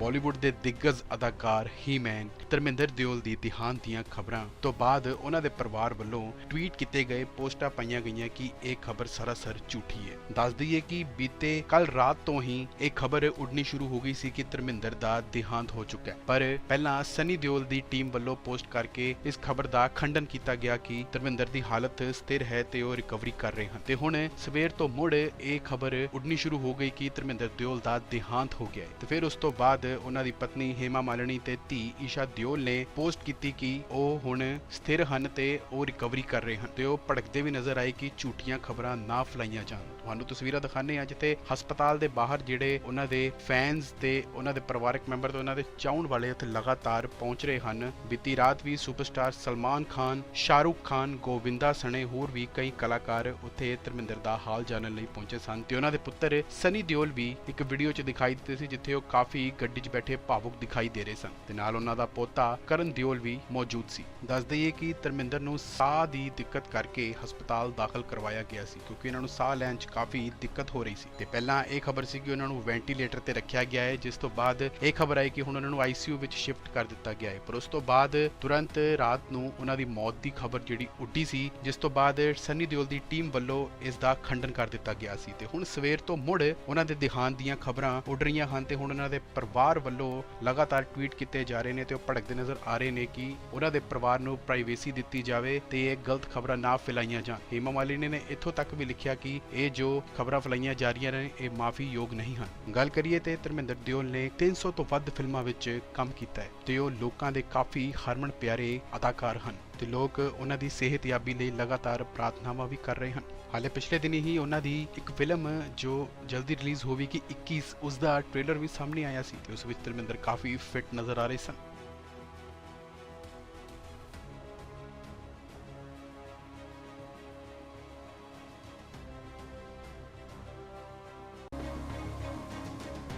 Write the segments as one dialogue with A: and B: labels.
A: ਬਾਲੀਵੁੱਡ ਦੇ ਦਿੱਗਜ ਅਦਾਕਾਰ ਹੀਮੈਨ ਧਰਮਿੰਦਰ ਦਿਓਲ ਦੀ ਦਿਹਾਂਤ ਦੀਆਂ ਖਬਰਾਂ ਤੋਂ ਬਾਅਦ ਉਹਨਾਂ ਦੇ ਪਰਿਵਾਰ ਵੱਲੋਂ ਟਵੀਟ ਕੀਤੇ ਗਏ ਪੋਸਟਾਂ ਪਾਈਆਂ ਗਈਆਂ ਕਿ ਇਹ ਖਬਰ ਸਰਾਸਰ ਝੂਠੀ ਹੈ। ਦੱਸ ਦਈਏ ਕਿ ਬੀਤੇ ਕੱਲ ਰਾਤ ਤੋਂ ਹੀ ਇਹ ਖਬਰ ਉੱਡਣੀ ਸ਼ੁਰੂ ਹੋ ਗਈ ਸੀ ਕਿ ਧਰਮਿੰਦਰ ਦਾ ਦਿਹਾਂਤ ਹੋ ਚੁੱਕਾ ਹੈ। ਪਰ ਪਹਿਲਾਂ ਸਨੀ ਦਿਓਲ ਦੀ ਟੀਮ ਵੱਲੋਂ ਪੋਸਟ ਕਰਕੇ ਇਸ ਖਬਰ ਦਾ ਖੰਡਨ ਕੀਤਾ ਗਿਆ ਕਿ ਧਰਮਿੰਦਰ ਦੀ ਹਾਲਤ ਸਥਿਰ ਹੈ ਤੇ ਉਹ ਰਿਕਵਰੀ ਕਰ ਰਹੇ ਹਨ। ਤੇ ਹੁਣ ਸਵੇਰ ਤੋਂ ਮੁੜ ਇਹ ਖਬਰ ਉੱਡਣੀ ਸ਼ੁਰੂ ਹੋ ਗਈ ਕਿ ਧਰਮਿੰਦਰ ਦਿਓਲ ਦਾ ਦਿਹਾਂਤ ਹੋ ਗਿਆ ਹੈ। ਤੇ ਫਿਰ ਉਸ ਤੋਂ ਬਾਅਦ ਉਹਨਾਂ ਦੀ ਪਤਨੀ ਹੇਮਾ ਮਾਲਣੀ ਤੇ ਧੀ ਈਸ਼ਾ ਦਿਓਲ ਨੇ ਪੋਸਟ ਕੀਤੀ ਕਿ ਉਹ ਹੁਣ ਸਥਿਰ ਹਨ ਤੇ ਉਹ ਰਿਕਵਰੀ ਕਰ ਰਹੇ ਹਨ ਤੇ ਉਹ ਭੜਕਦੇ ਵੀ ਨਜ਼ਰ ਆਏ ਕਿ ਝੂਠੀਆਂ ਖਬਰਾਂ ਨਾ ਫੈਲਾਈਆਂ ਜਾਣ। ਤੁਹਾਨੂੰ ਤਸਵੀਰਾਂ ਦਿਖਾਣੇ ਆ ਜਿੱਥੇ ਹਸਪਤਾਲ ਦੇ ਬਾਹਰ ਜਿਹੜੇ ਉਹਨਾਂ ਦੇ ਫੈਨਸ ਤੇ ਉਹਨਾਂ ਦੇ ਪਰਿਵਾਰਕ ਮੈਂਬਰ ਤੇ ਉਹਨਾਂ ਦੇ ਚਾਹਣ ਵਾਲੇ ਉੱਥੇ ਲਗਾਤਾਰ ਪਹੁੰਚ ਰਹੇ ਹਨ। ਬੀਤੀ ਰਾਤ ਵੀ ਸੁਪਰਸਟਾਰ ਸਲਮਾਨ ਖਾਨ, ਸ਼ਾਹਰੁਖ ਖਾਨ, ਗੋਵਿੰਦਾ ਸਣੇ ਹੋਰ ਵੀ ਕਈ ਕਲਾਕਾਰ ਉੱਥੇ ਧਰਮਿੰਦਰ ਦਾ ਹਾਲ ਜਾਣਨ ਲਈ ਪਹੁੰਚੇ ਸਨ ਤੇ ਉਹਨਾਂ ਦੇ ਪੁੱਤਰ ਸਨੀ ਦਿਓਲ ਵੀ ਇੱਕ ਵੀਡੀਓ 'ਚ ਦਿਖਾਈ ਦਿੱਤੇ ਸੀ, ਜਿੱਥੇ ਉਹ ਕਾਫੀ ਗੱਡੀ 'ਚ ਬੈਠੇ ਭਾਵੁਕ ਦਿਖਾਈ ਦੇ ਰਹੇ ਸਨ ਤੇ ਨਾਲ ਉਹਨਾਂ ਦਾ ਪੋਤਾ ਕਰਨ ਦਿਓਲ ਵੀ ਮੌਜੂਦ ਸੀ। ਦੱਸ ਦਈਏ ਕਿ ਧਰਮਿੰਦਰ ਨੂੰ ਸਾਹ ਦੀ ਦਿੱਕਤ ਕਰਕੇ ਹਸਪਤਾਲ ਦਾਖਲ ਕਰਵਾਇਆ ਗਿਆ ਸੀ, ਕਿਉਂਕਿ ਇਹਨਾਂ ਨੂੰ ਸਾਹ ਲੈਣ 'ਚ ਕਾਫੀ ਦਿੱਕਤ ਹੋ ਰਹੀ ਸੀ। ਤੇ ਪਹਿਲਾਂ ਇਹ ਖਬਰ ਸੀ ਕਿ ਉਹਨਾਂ ਨੂੰ ਵੈਂਟੀਲੇਟਰ ਤੇ ਰੱਖਿਆ ਗਿਆ ਹੈ, ਜਿਸ ਤੋਂ ਬਾਅਦ ਇਹ ਖਬਰ ਆਈ ਕਿ ਹੁਣ ਉਹਨਾਂ ਨੂੰ ਆਈਸੀਯੂ ਵਿੱਚ ਸ਼ਿਫਟ ਕਰ ਦਿੱਤਾ ਗਿਆ ਹੈ। ਪਰ ਉਸ ਤੋਂ ਬਾਅਦ ਤੁਰੰਤ ਰਾਤ ਨੂੰ ਉਹਨਾਂ ਦੀ ਮੌਤ ਦੀ ਖਬਰ ਜਿਹੜੀ ਉੱਡੀ ਸੀ, ਜਿਸ ਤੋਂ ਬਾਅਦ ਸਨੀ ਦਿਓਲ ਦੀ ਟੀਮ ਵੱਲੋਂ ਇਸ ਦਾ ਖੰਡਨ ਕਰ ਦਿੱਤਾ ਗਿਆ ਸੀ। ਤੇ ਹੁਣ ਸਵੇਰ ਤੋਂ ਮੁੜ ਉਹਨਾਂ ਦੇ ਦਿਹਾਂਤ ਦੀਆਂ ਖਬਰਾਂ ਉੱਡ ਰਹੀਆਂ ਹਨ ਤੇ ਹੁਣ ਉਹਨਾਂ ਦੇ ਪਰਿਵਾਰ ਵੱਲੋਂ ਲਗਾਤਾਰ ਟਵੀਟ ਕੀਤੇ ਜਾ ਰਹੇ ਨੇ ਤੇ ਉਹ ਭੜਕਦੇ ਨਜ਼ਰ ਆ ਰਹੇ ਨੇ ਕਿ ਉਹਨਾਂ ਦੇ ਪਰਿਵਾਰ ਨੂੰ ਪ੍ਰਾਈਵੇਸੀ ਦਿੱਤੀ ਜਾਵੇ ਤੇ ਇਹ ਗਲਤ ਖਬਰਾਂ ਨਾ ਫੈਲਾਈਆਂ ਜਾਣ। ਹੇਮਾ ਮਾਲਿਨੀ ਨੇ ਇੱਥੋਂ ਤੱਕ ਵੀ ਲਿਖਿਆ ਕਿ ਇਹ ਜੋ ਖਬਰਾਂ ਫੈਲਾਈਆਂ ਜਾ ਰਹੀਆਂ ਨੇ, ਇਹ ਮਾਫੀ ਯੋਗ ਨਹੀਂ ਹਨ। ਗੱਲ ਕਰੀਏ ਤੇ ਧਰਮਿੰਦਰ ਦਿਓਲ ਨੇ 300 ਤੋਂ ਵੱਧ ਫਿਲਮਾਂ ਵਿੱਚ ਕੰਮ ਕੀਤਾ ਹੈ ਤੇ ਉਹ ਲੋਕਾਂ ਦੇ ਕਾਫੀ ਹਰਮਨ ਪਿਆਰੇ ਅਦਾਕਾਰ ਹਨ ਤੇ ਲੋਕ ਉਹਨਾਂ ਦੀ ਸਿਹਤਯਾਬੀ ਲਈ ਲਗਾਤਾਰ ਪ੍ਰਾਰਥਨਾਵਾਂ ਵੀ ਕਰ ਰਹੇ ਹਨ। ਹਾਲੇ ਪਿਛਲੇ ਦਿਨੀ ਹੀ ਉਹਨਾਂ ਦੀ ਇੱਕ ਫਿਲਮ ਜੋ ਜਲਦੀ ਰਿਲੀਜ਼ ਹੋਵੇਗੀ 21 ਉਸ ਦਾ ਟ੍ਰੇਲਰ ਵੀ ਸਾਹਮਣੇ ਆਇਆ ਸੀ ਤੇ ਉਸ ਵਿੱਚ ਧਰਮਿੰਦਰ ਕਾਫੀ ਫਿੱਟ ਨਜ਼ਰ ਆ ਰਹੇ ਸਨ।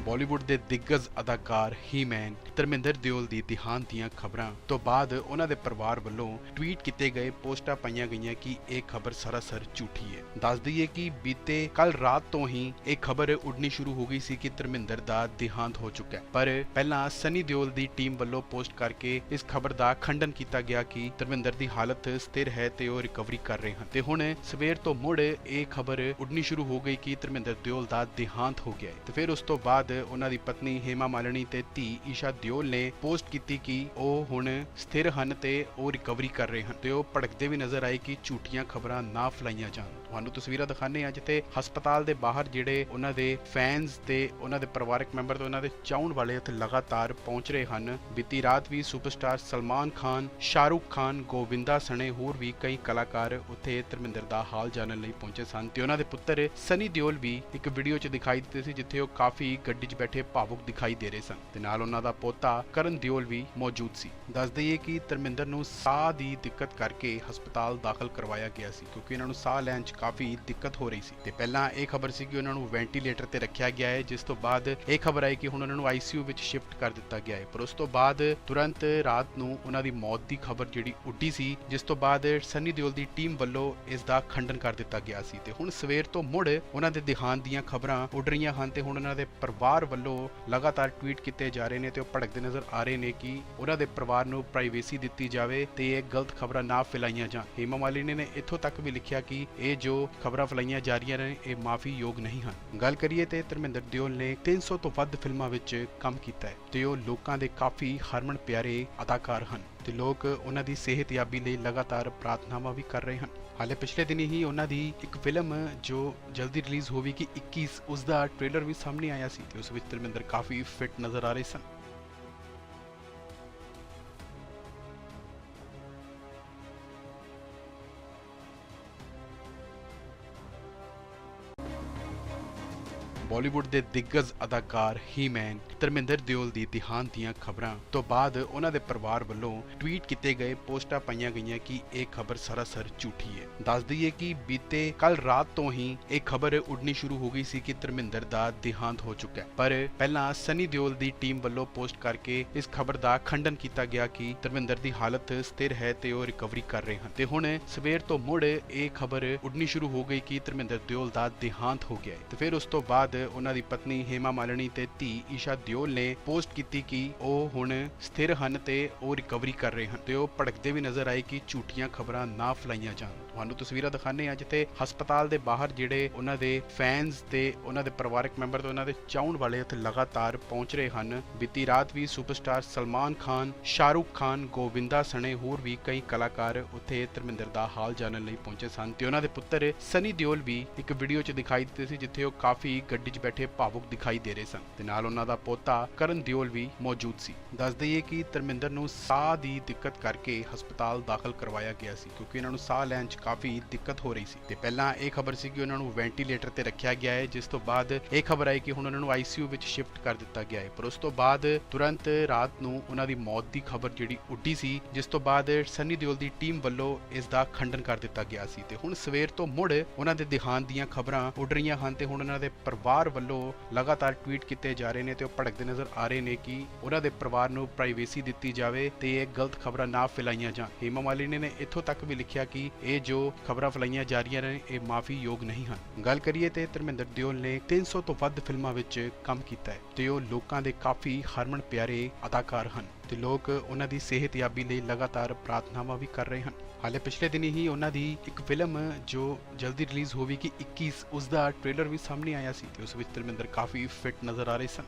A: ਬਾਲੀਵੁੱਡ ਦੇ ਦਿੱਗਜ ਅਦਾਕਾਰ ਹੀਮੈਨ ਧਰਮਿੰਦਰ ਦਿਓਲ ਦੀ ਦਿਹਾਂਤ ਦੀਆਂ ਖਬਰਾਂ ਤੋਂ ਬਾਅਦ ਉਹਨਾਂ ਦੇ ਪਰਿਵਾਰ ਵੱਲੋਂ ਟਵੀਟ ਕੀਤੇ ਗਏ ਪੋਸਟਾਂ ਪਾਈਆਂ ਗਈਆਂ ਕਿ ਇਹ ਖਬਰ ਸਰਾਸਰ ਝੂਠੀ ਹੈ। ਦੱਸ ਦਈਏ ਕਿ ਬੀਤੇ ਕੱਲ ਰਾਤ ਤੋਂ ਹੀ ਇਹ ਖਬਰ ਉੱਡਣੀ ਸ਼ੁਰੂ ਹੋ ਗਈ ਸੀ ਕਿ ਧਰਮਿੰਦਰ ਦਾ ਦਿਹਾਂਤ ਹੋ ਚੁੱਕਾ ਹੈ। ਪਰ ਪਹਿਲਾਂ ਸਨੀ ਦਿਓਲ ਦੀ ਟੀਮ ਵੱਲੋਂ ਪੋਸਟ ਕਰਕੇ ਇਸ ਖਬਰ ਦਾ ਖੰਡਨ ਕੀਤਾ ਗਿਆ ਕਿ ਧਰਮਿੰਦਰ ਦੀ ਹਾਲਤ ਸਥਿਰ ਹੈ ਤੇ ਉਹ ਰਿਕਵਰੀ ਕਰ ਰਹੇ ਹਨ। ਤੇ ਹੁਣ ਸਵੇਰ ਤੋਂ ਮੁੜ ਇਹ ਖਬਰ ਉੱਡਣੀ ਸ਼ੁਰੂ ਹੋ ਗਈ ਕਿ ਧਰਮਿੰਦਰ ਦਿਓਲ ਦਾ ਦਿਹਾਂਤ ਹੋ ਗਿਆ ਹੈ। ਤੇ ਫਿਰ ਉਸ ਤੋਂ ਬਾਅਦ ਉਹਨਾਂ ਦੀ ਪਤਨੀ ਹੇਮਾ ਮਾਲਣੀ ਤੇ ਧੀ ਈਸ਼ਾ ਦਿਓਲ ਨੇ ਪੋਸਟ ਕੀਤੀ ਕਿ ਉਹ ਹੁਣ ਸਥਿਰ ਹਨ ਤੇ ਉਹ ਰਿਕਵਰੀ ਕਰ ਰਹੇ ਹਨ ਤੇ ਉਹ ਭੜਕਦੇ ਵੀ ਨਜ਼ਰ ਆਏ ਕਿ ਝੂਠੀਆਂ ਖਬਰਾਂ ਨਾ ਫੈਲਾਈਆਂ ਜਾਣ। ਤੁਹਾਨੂੰ ਤਸਵੀਰਾਂ ਦਿਖਾਣੇ ਆ ਜਿੱਥੇ ਹਸਪਤਾਲ ਦੇ ਬਾਹਰ ਜਿਹੜੇ ਉਹਨਾਂ ਦੇ ਫੈਨਸ ਤੇ ਉਹਨਾਂ ਦੇ ਪਰਿਵਾਰਕ ਮੈਂਬਰ ਤੇ ਉਹਨਾਂ ਦੇ ਚਾਹਣ ਵਾਲੇ ਉੱਥੇ ਲਗਾਤਾਰ ਪਹੁੰਚ ਰਹੇ ਹਨ। ਬੀਤੀ ਰਾਤ ਵੀ ਸੁਪਰਸਟਾਰ ਸਲਮਾਨ ਖਾਨ, ਸ਼ਾਹਰੁਖ ਖਾਨ, ਗੋਵਿੰਦਾ ਸਣੇ ਹੋਰ ਵੀ ਕਈ ਕਲਾਕਾਰ ਉੱਥੇ ਧਰਮਿੰਦਰ ਦਾ ਹਾਲ ਜਾਣਨ ਲਈ ਪਹੁੰਚੇ ਸਨ ਤੇ ਉਹਨਾਂ ਦੇ ਪੁੱਤਰ ਸਨੀ ਦਿਓਲ ਵੀ ਇੱਕ ਵੀਡੀਓ 'ਚ ਦਿਖਾਈ ਦਿੱਤੇ ਸੀ ਜਿੱਥੇ ਉਹ ਕਾਫੀ ਗੱਡੀ 'ਚ ਬੈਠੇ ਭਾਵੁਕ ਦਿਖਾਈ ਦੇ ਰਹੇ ਸਨ ਤੇ ਨਾਲ ਉਹਨਾਂ ਦਾ ਪੋਤਾ ਕਰਨ ਦਿਓਲ ਵੀ ਮੌਜੂਦ ਸੀ। ਦੱਸ ਦਈਏ ਕਿ ਧਰਮਿੰਦਰ ਨੂੰ ਸਾਹ ਦੀ ਦਿੱਕਤ ਕਰਕੇ ਹਸਪਤਾਲ ਦਾਖਲ ਕਰਵਾਇਆ ਗਿਆ ਸੀ ਕਿਉਂਕਿ ਇਹਨਾਂ ਨੂੰ ਸਾਹ ਲੈਣ 'ਚ ਕਾਫੀ ਦਿੱਕਤ ਹੋ ਰਹੀ ਸੀ। ਤੇ ਪਹਿਲਾਂ ਇਹ ਖਬਰ ਸੀ ਕਿ ਉਹਨਾਂ ਨੂੰ ਵੈਂਟੀਲੇਟਰ ਤੇ ਰੱਖਿਆ ਗਿਆ ਹੈ, ਜਿਸ ਤੋਂ ਬਾਅਦ ਇਹ ਖਬਰ ਆਈ ਕਿ ਹੁਣ ਉਹਨਾਂ ਨੂੰ ਆਈਸੀਯੂ ਵਿੱਚ ਸ਼ਿਫਟ ਕਰ ਦਿੱਤਾ ਗਿਆ ਹੈ। ਪਰ ਉਸ ਤੋਂ ਬਾਅਦ ਤੁਰੰਤ ਰਾਤ ਨੂੰ ਉਹਨਾਂ ਦੀ ਮੌਤ ਦੀ ਖਬਰ ਜਿਹੜੀ ਉੱਡੀ ਸੀ, ਜਿਸ ਤੋਂ ਬਾਅਦ ਸੰਨੀ ਦਿਓਲ ਦੀ ਟੀਮ ਵੱਲੋਂ ਇਸ ਦਾ ਖੰਡਨ ਕਰ ਦਿੱਤਾ ਗਿਆ ਸੀ। ਤੇ ਹੁਣ ਸਵੇਰ ਤੋਂ ਮੁੜ ਉਹਨਾਂ ਦੇ ਦਿਹਾਂਤ ਦੀਆਂ ਖਬਰਾਂ ਉੱਡ ਰਹੀਆਂ ਹਨ ਤੇ ਹੁਣ ਉਹਨਾਂ ਦੇ ਪਰਿਵਾਰ ਵੱਲੋਂ ਲਗਾਤਾਰ ਟਵੀਟ ਕੀਤੇ ਜਾ ਰਹੇ ਨੇ ਤੇ ਉਹ ਭੜਕਦੇ ਨਜ਼ਰ ਆ ਰਹੇ ਨੇ ਕਿ ਉਹਨਾਂ ਦੇ ਪਰਿਵਾਰ ਨੂੰ ਪ੍ਰਾਈਵੇਸੀ ਦਿੱਤੀ ਜਾਵੇ ਤੇ ਇਹ ਗਲਤ ਖਬਰਾਂ ਨਾ ਫੈਲਾਈਆਂ ਜਾਣ। ਹੇਮਾ ਮਾਲਿਨੀ ਨੇ ਇੱਥੋਂ ਤੱਕ ਵੀ ਲਿਖਿਆ ਕਿ ਇਹ ਜੋ ਖਬਰਾਂ ਫੈਲਾਈਆਂ ਜਾ ਰਹੀਆਂ ਨੇ, ਇਹ ਮਾਫੀ ਯੋਗ ਨਹੀਂ ਹਨ। ਗੱਲ ਕਰੀਏ ਤੇ ਧਰਮਿੰਦਰ ਦਿਓਲ ਨੇ 300 ਤੋਂ ਵੱਧ ਫਿਲਮਾਂ ਵਿੱਚ ਕੰਮ ਕੀਤਾ ਹੈ ਤੇ ਉਹ ਲੋਕਾਂ ਦੇ ਕਾਫੀ ਹਰਮਨ ਪਿਆਰੇ ਅਦਾਕਾਰ ਹਨ। ਤੇ ਲੋਕ ਉਹਨਾਂ ਦੀ ਸਿਹਤਯਾਬੀ ਲਈ ਲਗਾਤਾਰ ਪ੍ਰਾਰਥਨਾਵਾਂ ਵੀ ਕਰ ਰਹੇ ਹਨ। ਹਾਲੇ ਪਿਛਲੇ ਦਿਨੀ ਹੀ ਉਹਨਾਂ ਦੀ ਇੱਕ ਫਿਲਮ ਜੋ ਜਲਦੀ ਰਿਲੀਜ਼ ਹੋਵੇਗੀ 21 ਉਸ ਦਾ ਟ੍ਰੇਲਰ ਵੀ ਸਾਹਮਣੇ ਆਇਆ ਸੀ ਤੇ ਉਸ ਵਿੱਚ ਧਰਮਿੰਦਰ ਕਾਫੀ ਫਿਟ ਨਜ਼ਰ ਆ ਰਹੇ ਸਨ। ਬਾਲੀਵੁੱਡ ਦੇ ਦਿੱਗਜ ਅਦਾਕਾਰ ਹੀਮੈਨ ਧਰਮਿੰਦਰ ਦਿਓਲ ਦੀ ਦਿਹਾਂਤ ਦੀਆਂ ਖਬਰਾਂ ਤੋਂ ਬਾਅਦ ਉਹਨਾਂ ਦੇ ਪਰਿਵਾਰ ਵੱਲੋਂ ਟਵੀਟ ਕੀਤੇ ਗਏ ਪੋਸਟਾਂ ਪਾਈਆਂ ਗਈਆਂ ਕਿ ਇਹ ਖਬਰ ਸਰਾਸਰ ਝੂਠੀ ਹੈ। ਦੱਸ ਦਈਏ ਕਿ ਬੀਤੇ ਕੱਲ ਰਾਤ ਤੋਂ ਹੀ ਇਹ ਖਬਰ ਉੱਡਣੀ ਸ਼ੁਰੂ ਹੋ ਗਈ ਸੀ ਕਿ ਧਰਮਿੰਦਰ ਦਾ ਦਿਹਾਂਤ ਹੋ ਚੁੱਕਾ ਹੈ। ਪਰ ਪਹਿਲਾਂ ਸਨੀ ਦਿਓਲ ਦੀ ਟੀਮ ਵੱਲੋਂ ਪੋਸਟ ਕਰਕੇ ਇਸ ਖਬਰ ਦਾ ਖੰਡਨ ਕੀਤਾ ਗਿਆ ਕਿ ਧਰਮਿੰਦਰ ਦੀ ਹਾਲਤ ਸਥਿਰ ਹੈ ਤੇ ਉਹ ਰਿਕਵਰੀ ਕਰ ਰਹੇ ਹਨ। ਤੇ ਹੁਣ ਸਵੇਰ ਤੋਂ ਮੁੜ ਇਹ ਖਬਰ ਉੱਡਣੀ ਸ਼ੁਰੂ ਹੋ ਗਈ ਕਿ ਧਰਮਿੰਦਰ ਦਿਓਲ ਦਾ ਦਿਹਾਂਤ ਹੋ ਗਿਆ ਹੈ। ਤੇ ਫਿਰ ਉਸ ਤੋਂ ਬਾਅਦ ਉਹਨਾਂ ਦੀ ਪਤਨੀ ਹੇਮਾ ਮਾਲਣੀ ਤੇ ਧੀ ਈਸ਼ਾ ਦਿਓਲ ਨੇ ਪੋਸਟ ਕੀਤੀ ਕਿ ਉਹ ਹੁਣ ਸਥਿਰ ਹਨ ਤੇ ਉਹ ਰਿਕਵਰੀ ਕਰ ਰਹੇ ਹਨ ਤੇ ਉਹ ਭੜਕਦੇ ਵੀ ਨਜ਼ਰ ਆਏ ਕਿ ਝੂਠੀਆਂ ਖਬਰਾਂ ਨਾ ਫੈਲਾਈਆਂ ਜਾਣ। ਤੁਹਾਨੂੰ ਤਸਵੀਰਾਂ ਦਿਖਾਣੇ ਆ ਜਿੱਥੇ ਹਸਪਤਾਲ ਦੇ ਬਾਹਰ ਜਿਹੜੇ ਉਹਨਾਂ ਦੇ ਫੈਨਸ ਤੇ ਉਹਨਾਂ ਦੇ ਪਰਿਵਾਰਕ ਮੈਂਬਰ ਤੇ ਉਹਨਾਂ ਦੇ ਚਾਹਣ ਵਾਲੇ ਉੱਥੇ ਲਗਾਤਾਰ ਪਹੁੰਚ ਰਹੇ ਹਨ। ਬੀਤੀ ਰਾਤ ਵੀ ਸੁਪਰਸਟਾਰ ਸਲਮਾਨ ਖਾਨ, ਸ਼ਾਹਰੁਖ ਖਾਨ, ਗੋਵਿੰਦਾ ਸਣੇ ਹੋਰ ਵੀ ਕਈ ਕਲਾਕਾਰ ਉੱਥੇ ਧਰਮਿੰਦਰ ਦਾ ਹਾਲ ਜਾਣਨ ਲਈ ਪਹੁੰਚੇ ਸਨ ਤੇ ਉਹਨਾਂ ਦੇ ਪੁੱਤਰ ਸਨੀ ਦਿਓਲ ਵੀ ਇੱਕ ਵੀਡੀਓ 'ਚ ਦਿਖਾਈ ਦਿੱਤੇ ਸੀ ਜਿੱਥੇ ਉਹ ਕਾਫੀ ਗੱਡੀ 'ਚ ਬੈਠੇ ਭਾਵੁਕ ਦਿਖਾਈ ਦੇ ਰਹੇ ਸਨ ਤੇ ਨਾਲ ਉਹਨਾਂ ਦਾ ਪੋਤਾ ਕਰਨ ਦਿਓਲ ਵੀ ਮੌਜੂਦ ਸੀ। ਦੱਸ ਦਈਏ ਕਿ ਧਰਮਿੰਦਰ ਨੂੰ ਸਾਹ ਦੀ ਦਿੱਕਤ ਕਰਕੇ ਹਸਪਤਾਲ ਦਾਖਲ ਕਰਵਾਇਆ ਗਿਆ ਸੀ ਕਿਉਂਕਿ ਇਹਨਾਂ ਨੂੰ ਸਾਹ ਲੈਣ 'ਚ ਕਾਫੀ ਦਿੱਕਤ ਹੋ ਰਹੀ ਸੀ। ਤੇ ਪਹਿਲਾਂ ਇਹ ਖਬਰ ਸੀ ਕਿ ਉਹਨਾਂ ਨੂੰ ਵੈਂਟੀਲੇਟਰ ਤੇ ਰੱਖਿਆ ਗਿਆ ਹੈ, ਜਿਸ ਤੋਂ ਬਾਅਦ ਇਹ ਖਬਰ ਆਈ ਕਿ ਹੁਣ ਉਹਨਾਂ ਨੂੰ ਆਈਸੀਯੂ ਵਿੱਚ ਸ਼ਿਫਟ ਕਰ ਦਿੱਤਾ ਗਿਆ ਹੈ। ਪਰ ਉਸ ਤੋਂ ਬਾਅਦ ਤੁਰੰਤ ਰਾਤ ਨੂੰ ਉਹਨਾਂ ਦੀ ਮੌਤ ਦੀ ਖਬਰ ਜਿਹੜੀ ਉੱਡੀ ਸੀ, ਜਿਸ ਤੋਂ ਬਾਅਦ ਸਨੀ ਦਿਓਲ ਦੀ ਟੀਮ ਵੱਲੋਂ ਇਸ ਦਾ ਖੰਡਨ ਕਰ ਦਿੱਤਾ ਗਿਆ ਸੀ। ਤੇ ਹੁਣ ਸਵੇਰ ਤੋਂ ਮੁੜ ਉਹਨਾਂ ਦੇ ਦਿਹਾਂਤ ਦੀਆਂ ਖਬਰਾਂ ਉੱਡ ਰਹੀਆਂ ਹਨ ਤੇ ਹੁਣ ਉਹਨਾਂ ਦੇ ਪਰਿਵਾਰ ਵੱਲੋਂ ਲਗਾਤਾਰ ਟਵੀਟ ਕੀਤੇ ਜਾ ਰਹੇ ਨੇ ਤੇ ਉਹ ਭੜਕਦੇ ਨਜ਼ਰ ਆ ਰਹੇ ਨੇ ਕਿ ਉਹਨਾਂ ਦੇ ਪਰਿਵਾਰ ਨੂੰ ਪ੍ਰਾਈਵੇਸੀ ਦਿੱਤੀ ਜਾਵੇ ਤੇ ਇਹ ਗਲਤ ਖਬਰਾਂ ਨਾ ਫੈਲਾਈਆਂ ਜਾਣ। ਹੇਮਾ ਮਾਲਿਨੀ ਨੇ ਇੱਥੋਂ ਤੱਕ ਵੀ ਲਿਖਿਆ ਕਿ ਇਹ ਜੋ ਖਬਰਾਂ ਫੈਲਾਈਆਂ ਜਾ ਰਹੀਆਂ ਨੇ, ਇਹ ਮਾਫੀ ਯੋਗ ਨਹੀਂ ਹਨ। ਗੱਲ ਕਰੀਏ ਤੇ ਧਰਮਿੰਦਰ ਦਿਓਲ ਨੇ 300 ਤੋਂ ਵੱਧ ਫਿਲਮਾਂ ਵਿੱਚ ਕੰਮ ਕੀਤਾ ਹੈ ਤੇ ਉਹ ਲੋਕਾਂ ਦੇ ਕਾਫੀ ਹਰਮਨ ਪਿਆਰੇ ਅਦਾਕਾਰ ਹਨ ਤੇ ਲੋਕ ਉਹਨਾਂ ਦੀ ਸਿਹਤਯਾਬੀ ਲਈ ਲਗਾਤਾਰ ਪ੍ਰਾਰਥਨਾਵਾਂ ਵੀ ਕਰ ਰਹੇ ਹਨ। ਹਾਲੇ ਪਿਛਲੇ ਦਿਨੀ ਹੀ ਉਹਨਾਂ ਦੀ ਇੱਕ ਫਿਲਮ ਜੋ ਜਲਦੀ ਰਿਲੀਜ਼ ਹੋਵੇਗੀ 21 ਉਸ ਦਾ ਟ੍ਰੇਲਰ ਵੀ ਸਾਹਮਣੇ ਆਇਆ ਸੀ ਤੇ ਉਸ ਵਿੱਚ ਧਰਮਿੰਦਰ ਕਾਫੀ ਫਿਟ ਨਜ਼ਰ ਆ ਰਹੇ ਸਨ।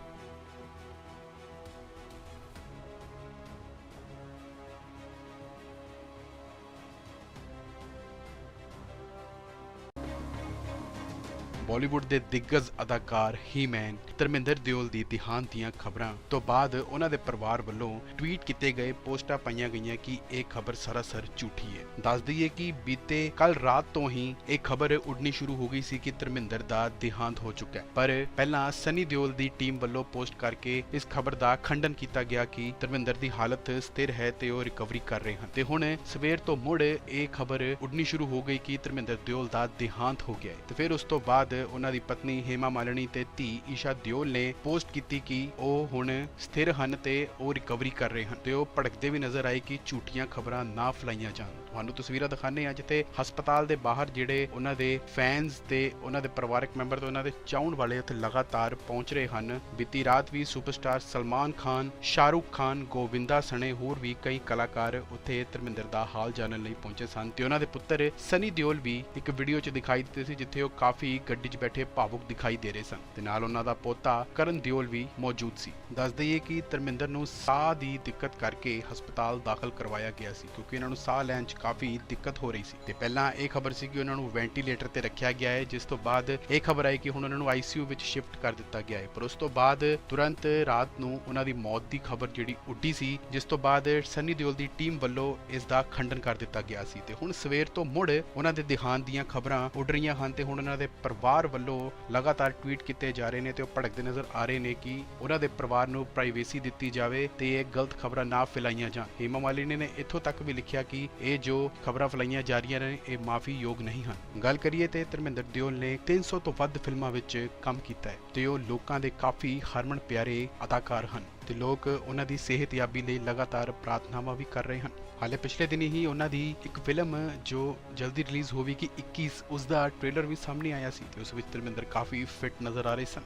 A: ਬਾਲੀਵੁੱਡ ਦੇ ਦਿੱਗਜ ਅਦਾਕਾਰ ਹੀਮੈਨ ਧਰਮਿੰਦਰ ਦਿਓਲ ਦੀ ਦਿਹਾਂਤ ਦੀਆਂ ਖਬਰਾਂ ਤੋਂ ਬਾਅਦ ਉਹਨਾਂ ਦੇ ਪਰਿਵਾਰ ਵੱਲੋਂ ਟਵੀਟ ਕੀਤੇ ਗਏ ਪੋਸਟਾਂ ਪਾਈਆਂ ਗਈਆਂ ਕਿ ਇਹ ਖਬਰ ਸਰਾਸਰ ਝੂਠੀ ਹੈ। ਦੱਸ ਦਈਏ ਕਿ ਬੀਤੇ ਕੱਲ ਰਾਤ ਤੋਂ ਹੀ ਇਹ ਖਬਰ ਉੱਡਣੀ ਸ਼ੁਰੂ ਹੋ ਗਈ ਸੀ ਕਿ ਧਰਮਿੰਦਰ ਦਾ ਦਿਹਾਂਤ ਹੋ ਚੁੱਕਾ ਹੈ। ਪਰ ਪਹਿਲਾਂ ਸਨੀ ਦਿਓਲ ਦੀ ਟੀਮ ਵੱਲੋਂ ਪੋਸਟ ਕਰਕੇ ਇਸ ਖਬਰ ਦਾ ਖੰਡਨ ਕੀਤਾ ਗਿਆ ਕਿ ਧਰਮਿੰਦਰ ਦੀ ਹਾਲਤ ਸਥਿਰ ਹੈ ਤੇ ਉਹ ਰਿਕਵਰੀ ਕਰ ਰਹੇ ਹਨ। ਤੇ ਹੁਣ ਸਵੇਰ ਤੋਂ ਮੁੜ ਇਹ ਖਬਰ ਉੱਡਣੀ ਸ਼ੁਰੂ ਹੋ ਗਈ ਕਿ ਧਰਮਿੰਦਰ ਦਿਓਲ ਦਾ ਦਿਹਾਂਤ ਹੋ ਗਿਆ ਹੈ। ਤੇ ਫਿਰ ਉਸ ਤੋਂ ਬਾਅਦ ਉਹਨਾਂ ਦੀ ਪਤਨੀ ਹੇਮਾ ਮਾਲਣੀ ਤੇ ਧੀ ਈਸ਼ਾ ਦਿਓਲ ਨੇ ਪੋਸਟ ਕੀਤੀ ਕਿ ਉਹ ਹੁਣ ਸਥਿਰ ਹਨ ਤੇ ਉਹ ਰਿਕਵਰੀ ਕਰ ਰਹੇ ਹਨ ਤੇ ਉਹ ਭੜਕਦੇ ਵੀ ਨਜ਼ਰ ਆਏ ਕਿ ਝੂਠੀਆਂ ਖਬਰਾਂ ਨਾ ਫੈਲਾਈਆਂ ਜਾਣ। ਤੁਹਾਨੂੰ ਤਸਵੀਰਾਂ ਦਿਖਾਣੇ ਆ ਜਿੱਥੇ ਹਸਪਤਾਲ ਦੇ ਬਾਹਰ ਜਿਹੜੇ ਉਹਨਾਂ ਦੇ ਫੈਨਸ ਤੇ ਉਹਨਾਂ ਦੇ ਪਰਿਵਾਰਕ ਮੈਂਬਰ ਤੇ ਉਹਨਾਂ ਦੇ ਚਾਹਣ ਵਾਲੇ ਉੱਥੇ ਲਗਾਤਾਰ ਪਹੁੰਚ ਰਹੇ ਹਨ। ਬੀਤੀ ਰਾਤ ਵੀ ਸੁਪਰਸਟਾਰ ਸਲਮਾਨ ਖਾਨ, ਸ਼ਾਹਰੁਖ ਖਾਨ, ਗੋਵਿੰਦਾ ਸਣੇ ਹੋਰ ਵੀ ਕਈ ਕਲਾਕਾਰ ਉੱਥੇ ਧਰਮਿੰਦਰ ਦਾ ਹਾਲ ਜਾਣਨ ਲਈ ਪਹੁੰਚੇ ਸਨ ਤੇ ਉਹਨਾਂ ਦੇ ਪੁੱਤਰ ਸਨੀ ਦਿਓਲ ਵੀ ਇੱਕ ਵੀਡੀਓ 'ਚ ਦਿਖਾਈ ਦਿੱਤੇ ਸੀ ਜਿੱਥੇ ਉਹ ਕਾਫੀ ਗੱਡੀ 'ਚ ਬੈਠੇ ਭਾਵੁਕ ਦਿਖਾਈ ਦੇ ਰਹੇ ਸਨ ਤੇ ਨਾਲ ਉਹਨਾਂ ਦਾ ਪੋਤਾ ਕਰਨ ਦਿਓਲ ਵੀ ਮੌਜੂਦ ਸੀ। ਦੱਸ ਦਈਏ ਕਿ ਧਰਮਿੰਦਰ ਨੂੰ ਸਾਹ ਦੀ ਦਿੱਕਤ ਕਰਕੇ ਹਸਪਤਾਲ ਦਾਖਲ ਕਰਵਾਇਆ ਗਿਆ ਸੀ ਕਿਉਂਕਿ ਇਹਨਾਂ ਨੂੰ ਸਾਹ ਲੈਣ 'ਚ ਕਾਫੀ ਦਿੱਕਤ ਹੋ ਰਹੀ ਸੀ। ਤੇ ਪਹਿਲਾਂ ਇਹ ਖਬਰ ਸੀ ਕਿ ਉਹਨਾਂ ਨੂੰ ਵੈਂਟੀਲੇਟਰ ਤੇ ਰੱਖਿਆ ਗਿਆ ਹੈ, ਜਿਸ ਤੋਂ ਬਾਅਦ ਇਹ ਖਬਰ ਆਈ ਕਿ ਹੁਣ ਉਹਨਾਂ ਨੂੰ ਆਈਸੀਯੂ ਵਿੱਚ ਸ਼ਿਫਟ ਕਰ ਦਿੱਤਾ ਗਿਆ ਹੈ। ਪਰ ਉਸ ਤੋਂ ਬਾਅਦ ਤੁਰੰਤ ਰਾਤ ਨੂੰ ਉਹਨਾਂ ਦੀ ਮੌਤ ਦੀ ਖਬਰ ਜਿਹੜੀ ਉੱਡੀ ਸੀ, ਜਿਸ ਤੋਂ ਬਾਅਦ ਸਨੀ ਦਿਓਲ ਦੀ ਟੀਮ ਵੱਲੋਂ ਇਸ ਦਾ ਖੰਡਨ ਕਰ ਦਿੱਤਾ ਗਿਆ ਸੀ। ਤੇ ਹੁਣ ਸਵੇਰ ਤੋਂ ਮੁੜ ਉਹਨਾਂ ਦੇ ਦਿਹਾਂਤ ਦੀਆਂ ਖਬਰਾਂ ਉੱਡ ਰਹੀਆਂ ਹਨ ਤੇ ਹੁਣ ਉਹਨਾਂ ਦੇ ਪਰਿਵਾਰ ਵੱਲੋਂ ਲਗਾਤਾਰ ਟਵੀਟ ਕੀਤੇ ਜਾ ਰਹੇ ਨੇ ਤੇ ਉਹ ਭੜਕਦੇ ਨਜ਼ਰ ਆ ਰਹੇ ਨੇ ਕਿ ਉਹਨਾਂ ਦੇ ਪਰਿਵਾਰ ਨੂੰ ਪ੍ਰਾਈਵੇਸੀ ਦਿੱਤੀ ਜਾਵੇ ਤੇ ਇਹ ਗਲਤ ਖਬਰਾਂ ਨਾ ਫੈਲਾਈਆਂ ਜਾਣ। ਹੇਮਾ ਮਾਲਿਨੀ ਨੇ ਇੱਥੋਂ ਤੱਕ ਵੀ ਲਿਖਿਆ ਕਿ ਇਹ ਜੋ ਖਬਰਾਂ ਫੈਲਾਈਆਂ ਜਾ ਰਹੀਆਂ ਨੇ, ਇਹ ਮਾਫੀ ਯੋਗ ਨਹੀਂ ਹਨ। ਗੱਲ ਕਰੀਏ ਤੇ ਧਰਮਿੰਦਰ ਦਿਓਲ ਨੇ 300 ਤੋਂ ਵੱਧ ਫਿਲਮਾਂ ਵਿੱਚ ਕੰਮ ਕੀਤਾ ਹੈ ਤੇ ਉਹ ਲੋਕਾਂ ਦੇ ਕਾਫੀ ਹਰਮਨ ਪਿਆਰੇ ਅਦਾਕਾਰ ਹਨ ਤੇ ਲੋਕ ਉਹਨਾਂ ਦੀ ਸਿਹਤਯਾਬੀ ਲਈ ਲਗਾਤਾਰ ਪ੍ਰਾਰਥਨਾਵਾਂ ਵੀ ਕਰ ਰਹੇ ਹਨ। ਹਾਲੇ ਪਿਛਲੇ ਦਿਨੀ ਹੀ ਉਹਨਾਂ ਦੀ ਇੱਕ ਫਿਲਮ ਜੋ ਜਲਦੀ ਰਿਲੀਜ਼ ਹੋਵੇਗੀ 21 ਉਸ ਦਾ ਟ੍ਰੇਲਰ ਵੀ ਸਾਹਮਣੇ ਆਇਆ ਸੀ ਤੇ ਉਸ ਵਿੱਚ ਧਰਮਿੰਦਰ ਕਾਫੀ ਫਿਟ ਨਜ਼ਰ ਆ ਰਹੇ ਸਨ।